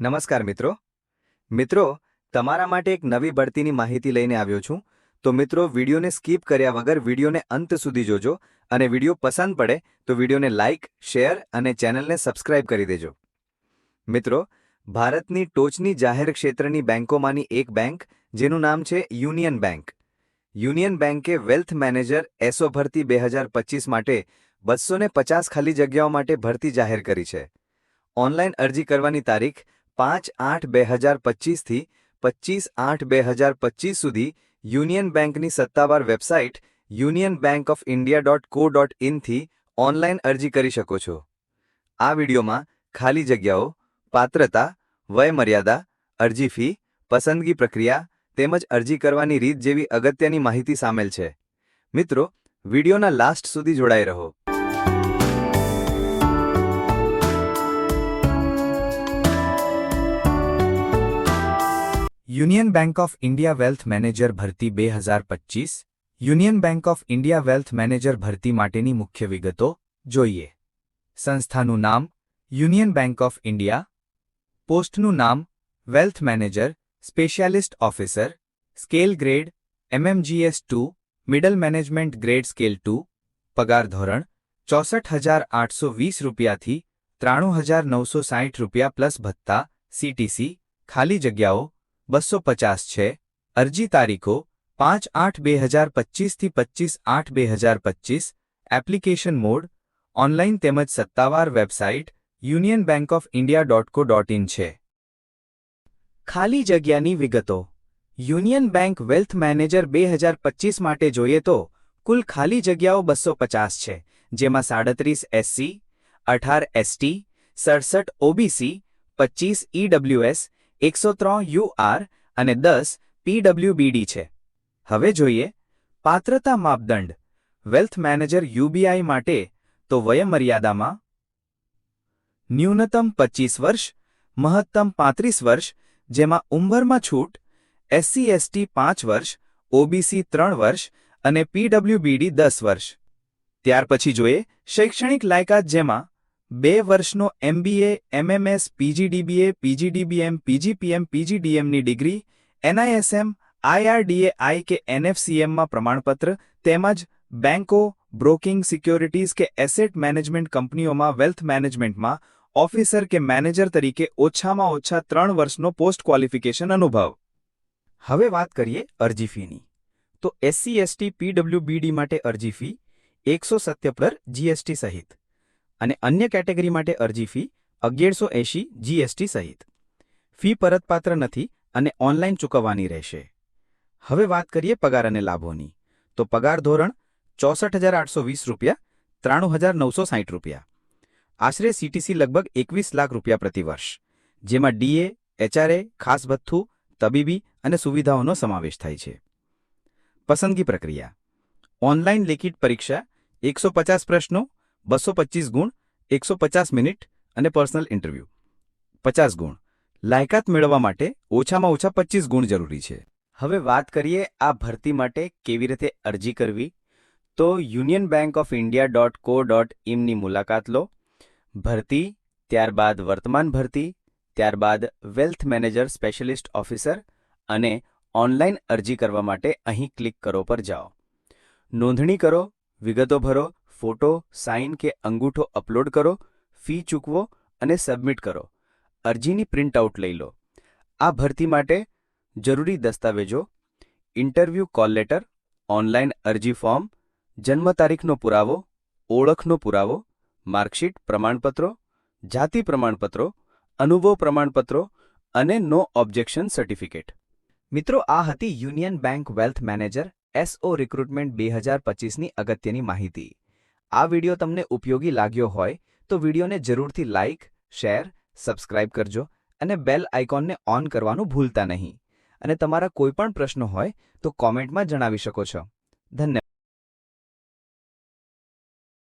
નમસ્કાર મિત્રો. મિત્રો, તમારા માટે એક નવી બઢતીની માહિતી લઈને આવ્યો છું. તો મિત્રો, વિડીયોને સ્કીપ કર્યા વગર વિડીયોને અંત સુધી જોજો અને વીડિયો પસંદ પડે તો વિડીયોને લાઇક શેર અને ચેનલને સબસ્ક્રાઇબ કરી દેજો. મિત્રો, ભારતની ટોચની જાહેર ક્ષેત્રની બેંકોમાંની એક બેંક, જેનું નામ છે યુનિયન બેંક. યુનિયન બેંકે વેલ્થ મેનેજર એસો ભરતી બે હજાર પચીસ માટે બસો પચાસ ખાલી જગ્યાઓ માટે ભરતી જાહેર કરી છે. ઓનલાઈન અરજી કરવાની તારીખ પાંચ આઠ બે હજાર પચીસથી પચીસ આઠ બે હજાર પચીસ સુધી યુનિયન બેંકની સત્તાવાર website union bank of India dot co dot ઇનથી online અરજી કરી શકો છો. આ વિડીયોમાં ખાલી જગ્યાઓ, પાત્રતા, વયમર્યાદા, અરજી ફી, પસંદગી પ્રક્રિયા તેમજ અરજી કરવાની રીત જેવી અગત્યની માહિતી સામેલ છે. મિત્રો, વિડીયોના લાસ્ટ સુધી જોડાઈ રહો. Union bank of India wealth manager ભરતી બે હજાર પચીસ, union bank of India wealth manager ભરતી માટેની મુખ્ય વિગતો જોઈએ. સંસ્થાનું નામ, યુનિયન બેંક ઓફ ઇન્ડિયા. પોસ્ટનું નામ, wealth manager, specialist officer, scale grade, MMGS two, middle management grade scale two, પગાર ધોરણ, ચોસઠ હજાર આઠસો વીસ રૂપિયાથી ત્રાણું હજાર નવસો સાઠ રૂપિયા પ્લસ ભત્તા સીટીસી, ખાલી જગ્યાઓ બસો પચાસ છે અરજી તારીખો પાંચ આઠ બે હજાર પચીસથી પચીસ આઠ બે હજાર પચીસ એપ્લિકેશન મોડ ઓનલાઈન તેમજ સત્તાવાર website union bank of India dot co dot in છે ખાલી જગ્યાની વિગતો યુનિયન બેંક વેલ્થ મેનેજર બે હજાર પચીસ માટે જોઈએ તો કુલ ખાલી જગ્યાઓ બસો પચાસ છે જેમાં સાડત્રીસ એસસી અઢાર એસટી સડસઠ ઓબીસી પચીસ ઈડબ્લ્યુએસ એકસો ત્રણ યુઆર અને દસ પીડબ્લ્યુબીડી છે. હવે જોઈએ પાત્રતા માપદંડ. વેલ્થ મેનેજર યુબીઆઈ માટે તો વયમર્યાદામાં ન્યૂનતમ પચીસ વર્ષ, મહત્તમ પાંત્રીસ વર્ષ, જેમાં ઉંમરમાં છૂટ એસસી એસટી પાંચ વર્ષ ઓબીસી ત્રણ વર્ષ અને પીડબ્લ્યુબીડી દસ વર્ષ. ત્યાર પછી જોઈએ શૈક્ષણિક લાયકાત જેમાં બે વર્ષનો MBA, MMS, PGDBA, PGDBM, PGPM, પીજીડીએમની degree, NISM, IRDA, આઈ કે એનએફસીએમમાં પ્રમાણપત્ર, તેમજ બેંકો, બ્રોકિંગ સિક્યોરિટીઝ કે એસેટ મેનેજમેન્ટ કંપનીઓમાં વેલ્થ મેનેજમેન્ટમાં ઓફિસર કે મેનેજર તરીકે ઓછામાં ઓછા ત્રણ વર્ષનો પોસ્ટ ક્વોલિફિકેશન અનુભવ. હવે વાત કરીએ અરજી ફીની. તો એસસી, એસટી, પીડબ્લ્યુબીડી માટે અરજી ફી, એકસો સત્યપ્રર જીએસટી સહિત. અને અન્ય કેટેગરી માટે અરજી ફી અગિયારસો એંશી જીએસટી સહિત. ફી પરતપાત્ર નથી અને ઓનલાઈન ચૂકવવાની રહેશે. હવે વાત કરીએ પગાર અને લાભોની. તો પગાર ધોરણ ચોસઠ હજાર આઠસો વીસ રૂપિયા, ત્રાણું હજાર નવસો સાઠ રૂપિયા. આશરે સીટીસી લગભગ એકવીસ લાખ રૂપિયા પ્રતિવર્ષ જેમાં ડીએ એચઆરએ ખાસ ભથ્થું, તબીબી અને સુવિધાઓનો સમાવેશ થાય છે. પસંદગી પ્રક્રિયા. ઓનલાઈન લેખિત પરીક્ષા, એકસો પચાસ પ્રશ્નો બસો પચીસ ગુણ, એકસો પચાસ મિનિટ અને પર્સનલ ઇન્ટરવ્યૂ. પચાસ ગુણ. લાયકાત મેળવવા માટે ઓછામાં ઓછા પચીસ ગુણ જરૂરી છે. હવે વાત કરીએ આ ભરતી માટે કેવી રીતે અરજી કરવી? તો union bank of India dot co dot ઇમની મુલાકાત લો. ભરતી, ત્યારબાદ વર્તમાન ભરતી, ત્યારબાદ વેલ્થ મેનેજર સ્પેશિયલિસ્ટ ઓફિસર અને ઓનલાઈન અરજી કરવા માટે અહીં ક્લિક કરો પર જાઓ. નોંધણી કરો, વિગતો ભરો ફોટો, સાઇન કે અંગૂઠો અપલોડ કરો, ફી ચૂકવો અને સબમિટ કરો. અરજીની પ્રિન્ટઆઉટ લઈ લો. આ ભરતી માટે જરૂરી દસ્તાવેજો, ઇન્ટરવ્યૂ કોલ લેટર ઓનલાઈન અરજી ફોર્મ, જન્મ તારીખનો પુરાવો, ઓળખનો પુરાવો, માર્કશીટ, પ્રમાણપત્રો, જાતિ પ્રમાણપત્રો, અનુભવ પ્રમાણપત્રો અને નો ઓબ્જેક્શન સર્ટિફિકેટ. મિત્રો, આ હતી union bank wealth manager SO recruitment બે હજાર પચીસની અગત્યની માહિતી. આ વિડિયો તમને ઉપયોગી લાગ્યો હોય તો વિડિયોને જરૂરથી લાઇક શેર, સબસ્ક્રાઇબ કરજો અને બેલ આઇકોનને ઓન કરવાનું ભૂલતા નહીં. અને તમારા કોઈ પણ પ્રશ્નો હોય તો કોમેન્ટમાં જણાવી શકો છો. ધન્યવાદ.